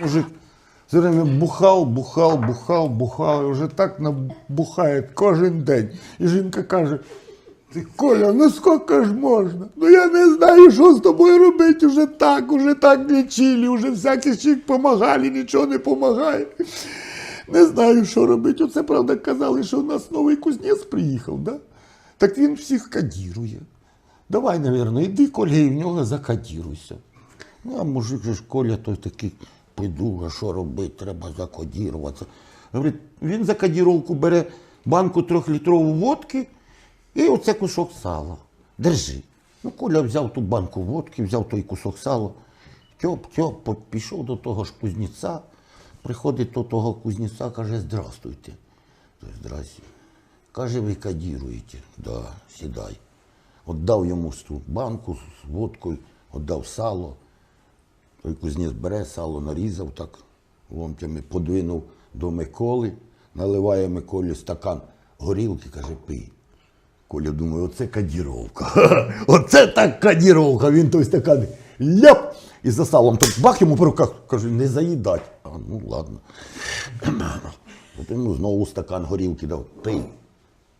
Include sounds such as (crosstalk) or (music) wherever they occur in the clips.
Мужик все время бухав, бухав, бухав, бухав, і вже так набухає кожен день. І жінка каже: ти Коля, ну скільки ж можна? Ну я не знаю, що з тобою робити. Уже так, уже так лічили, уже всякі чик помагали, нічого не помагає. Не знаю, що робити. Оце правда казали, що у нас новий кузнець приїхав, да? Так він всіх кадірує. Давай, навірно, іди, Коля, і в нього закадіруйся. Ну, а мужик же Коля той такий підуга, що робити, треба закодіруватися. Говорить, він за кодіровку бере банку трьохлітрову водки і оце кусок сала. Держи. Ну, Коля взяв ту банку водки, взяв той кусок сала. Тьоп, тьоп, пішов до того ж кузнеця, приходить до того кузнеця, каже, здравствуйте. Той, Здрасте. Каже, ви кодіруєте. Да, сідай. Отдав йому ту банку з водкою, отдав сало. Той кузнець бере, сало нарізав так, ломтями подвинув до Миколи, наливає Миколі стакан горілки, каже, пий. Коля думає, оце кадіровка. (laughs) Оце так кадіровка. Він той стакан ляп і за салом так бах йому по руках. Каже, не заїдать. А, ну ладно. (clears throat) От йому знову стакан горілки дав. Пий.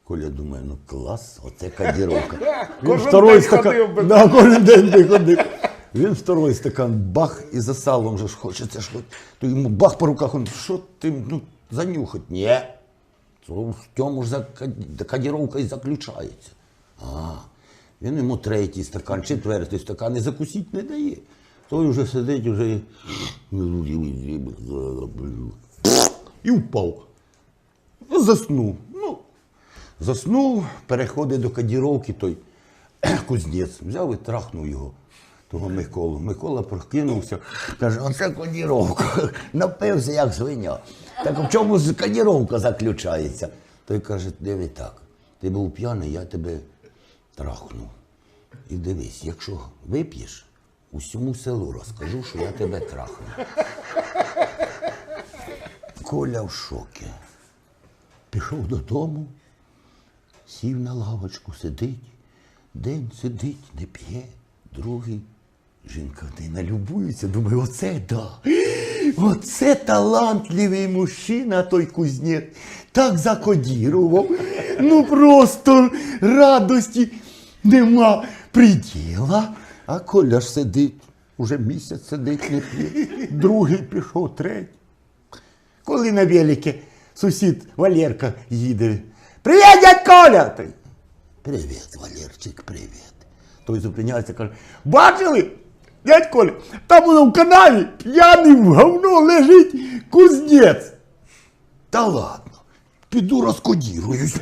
Коля думає, ну клас, оце кадіровка. (laughs) Він Кожен второй день стакан. Да, кожен день би ходив. Він второй стакан бах і за салом же ж хочеться ж хоч. То йому бах по руках, він, що ти, ну, занюхать? Ні. В цьому ж кодіровка і заключається. А, він йому третій стакан, четвертий стакан і закусити не дає. Той вже сидить, вже і впав. Заснув. Ну, заснув, переходить до кодіровки той кузнець. Взяв і трахнув його, того Миколу. Микола прокинувся, каже, оце кодіровка. (laughs) Напився, як свиня. Так в чому кодіровка заключається? Той каже, диви так, ти був п'яний, я тебе трахнув. І дивись, якщо вип'єш, усьому селу розкажу, що я тебе трахнув. Коля в шокі. Пішов додому, сів на лавочку, сидить, день сидить, не п'є, другий. Жінка не налюбується, думає, оце да. Оце талантливий мужчина, той кузнець. Так закодірував. Ну просто радості нема приділа. А Коля ж сидить, уже місяць сидить, не п'є. Другий пішов, третій. Коли на велике сусід Валерка їде. Привіт, дядь Коля! Привіт, Валерчик, привіт. Той зупиняється, каже, бачили? Дядь Коля, там в канаві п'яний в говно лежить кузнець. Та ладно, піду розкодіруюсь.